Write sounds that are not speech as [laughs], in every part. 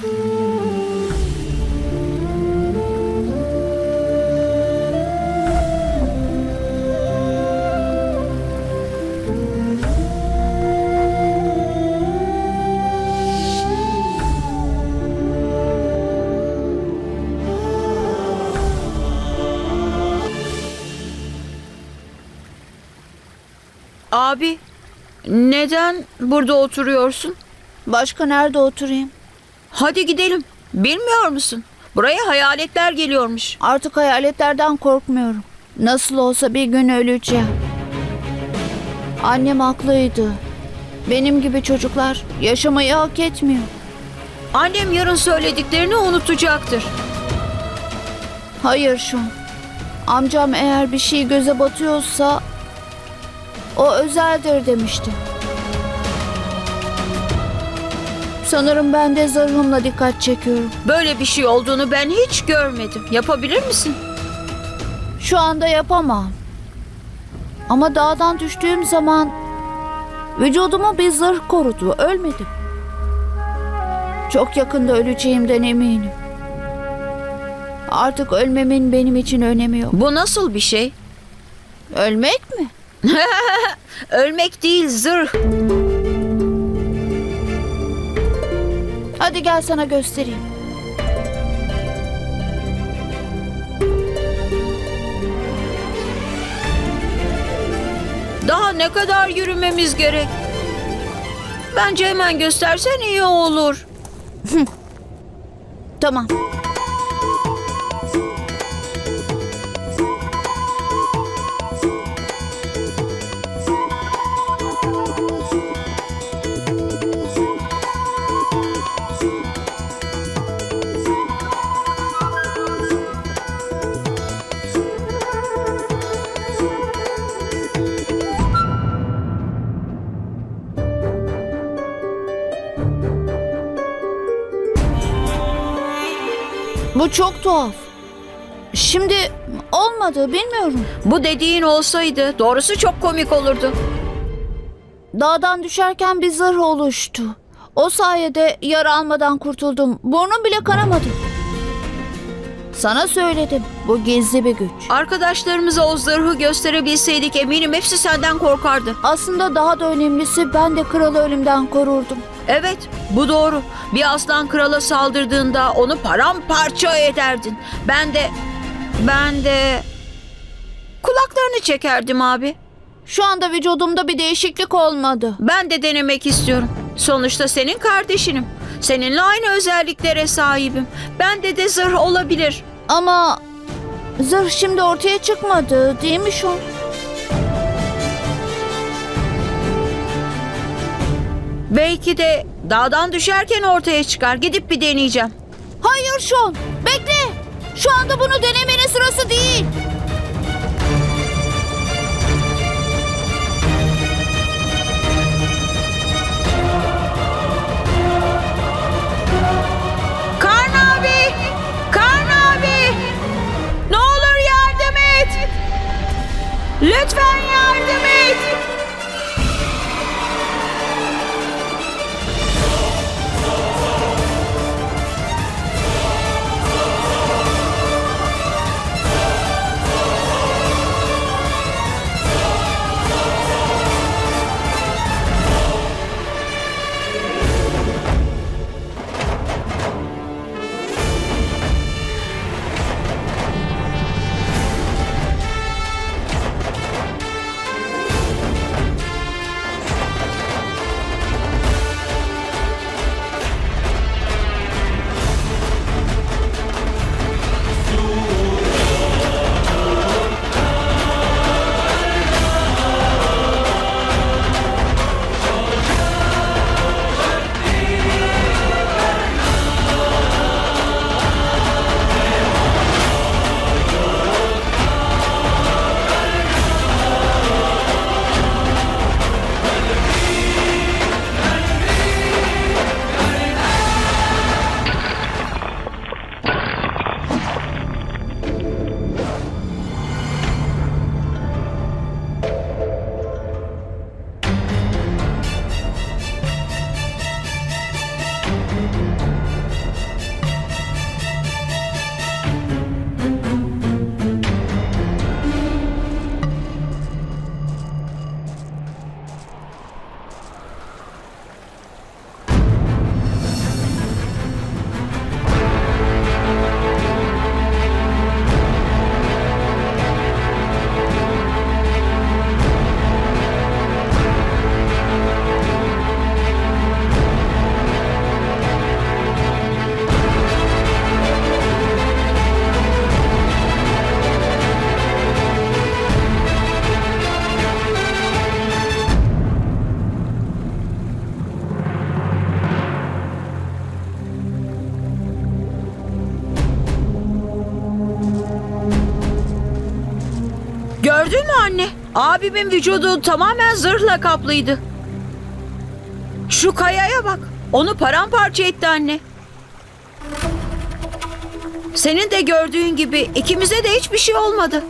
Abi, neden burada oturuyorsun? Başka nerede oturayım? Hadi gidelim. Bilmiyor musun? Buraya hayaletler geliyormuş. Artık hayaletlerden korkmuyorum. Nasıl olsa bir gün öleceğim. Annem haklıydı. Benim gibi çocuklar yaşamayı hak etmiyor. Annem yarın söylediklerini unutacaktır. Hayır şu. Amcam eğer bir şey göze batıyorsa o özeldir demişti. Sanırım ben de zırhımla dikkat çekiyorum. Böyle bir şey olduğunu ben hiç görmedim. Yapabilir misin? Şu anda yapamam. Ama dağdan düştüğüm zaman vücudumu bir zırh korudu. Ölmedim. Çok yakında öleceğimden eminim. Artık ölmemin benim için önemi yok. Bu nasıl bir şey? Ölmek mi? [laughs] Ölmek değil, zırh. Hadi gel sana göstereyim. Daha ne kadar yürümemiz gerek? Bence hemen göstersen iyi olur. Tamam. Bu çok tuhaf. Şimdi olmadı bilmiyorum. Bu dediğin olsaydı doğrusu çok komik olurdu. Dağdan düşerken bir zırh oluştu. O sayede yara almadan kurtuldum. Burnum bile kanamadı. Sana söyledim. Bu gizli bir güç. Arkadaşlarımıza o zırhı gösterebilseydik eminim hepsi senden korkardı. Aslında daha da önemlisi ben de kralı ölümden korurdum. Evet, bu doğru. Bir aslan krala saldırdığında onu paramparça ederdin. Ben de... Ben de... Kulaklarını çekerdim abi. Şu anda vücudumda bir değişiklik olmadı. Ben de denemek istiyorum. Sonuçta senin kardeşinim. Seninle aynı özelliklere sahibim. Bende de zırh olabilir. Ama zırh şimdi ortaya çıkmadı değil mi şu? Belki de dağdan düşerken ortaya çıkar. Gidip bir deneyeceğim. Hayır Şon. Bekle. Şu anda bunu denemenin sırası değil. Gördün mü anne? Abimin vücudu tamamen zırhla kaplıydı. Şu kayaya bak. Onu paramparça etti anne. Senin de gördüğün gibi ikimize de hiçbir şey olmadı.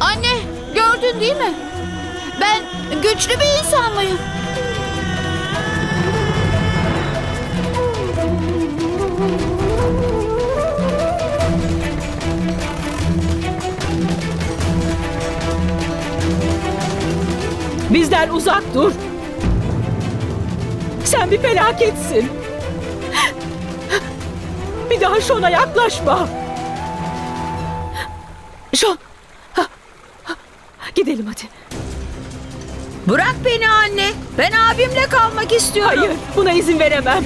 Anne gördün değil mi? Ben güçlü bir insan mıyım? Bizden uzak dur. Sen bir felaketsin. Bir daha Şon'a yaklaşma. Şon. Gidelim hadi. Bırak beni anne. Ben abimle kalmak istiyorum. Hayır, buna izin veremem.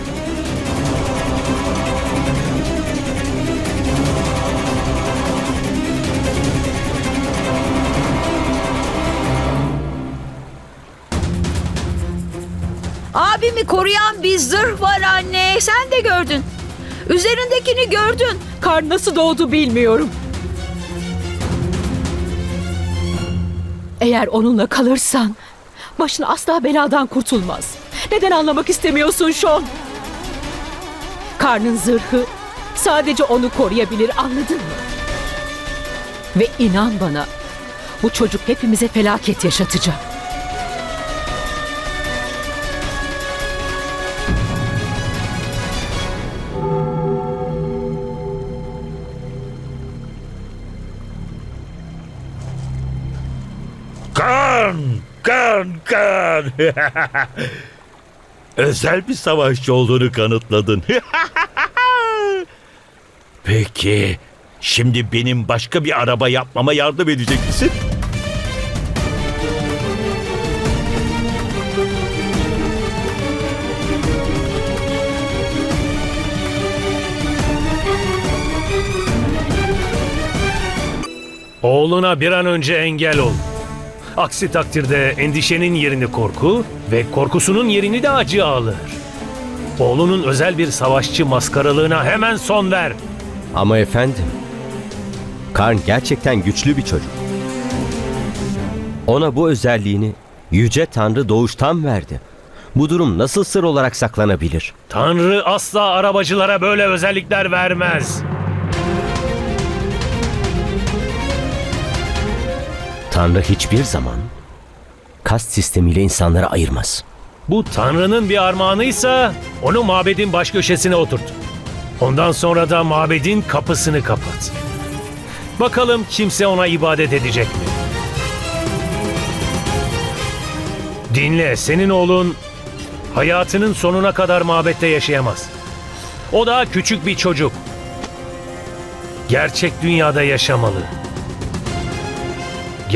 Abimi koruyan bir zırh var anne. Sen de gördün. Üzerindekini gördün. Kar nasıl doğdu bilmiyorum. Eğer onunla kalırsan başın asla beladan kurtulmaz. Neden anlamak istemiyorsun Şon? Karnın zırhı sadece onu koruyabilir anladın mı? Ve inan bana bu çocuk hepimize felaket yaşatacak. Kan! Kan! Kan! [laughs] Özel bir savaşçı olduğunu kanıtladın. [laughs] Peki, şimdi benim başka bir araba yapmama yardım edecek misin? Oğluna bir an önce engel ol. Aksi takdirde endişenin yerini korku ve korkusunun yerini de acı alır. Oğlunun özel bir savaşçı maskaralığına hemen son ver. Ama efendim, Karn gerçekten güçlü bir çocuk. Ona bu özelliğini Yüce Tanrı doğuştan verdi. Bu durum nasıl sır olarak saklanabilir? Tanrı asla arabacılara böyle özellikler vermez. Tanrı hiçbir zaman kast sistemiyle insanları ayırmaz. Bu Tanrı'nın bir armağanıysa onu mabedin baş köşesine oturt. Ondan sonra da mabedin kapısını kapat. Bakalım kimse ona ibadet edecek mi? Dinle, senin oğlun hayatının sonuna kadar mabette yaşayamaz. O daha küçük bir çocuk. Gerçek dünyada yaşamalı.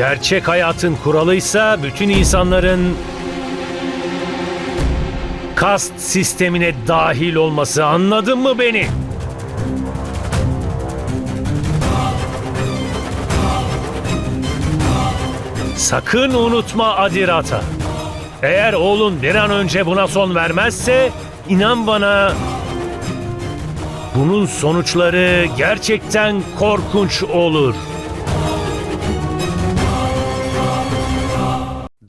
Gerçek hayatın kuralıysa bütün insanların kast sistemine dahil olması anladın mı beni? Sakın unutma Adirata. Eğer oğlun bir an önce buna son vermezse inan bana bunun sonuçları gerçekten korkunç olur.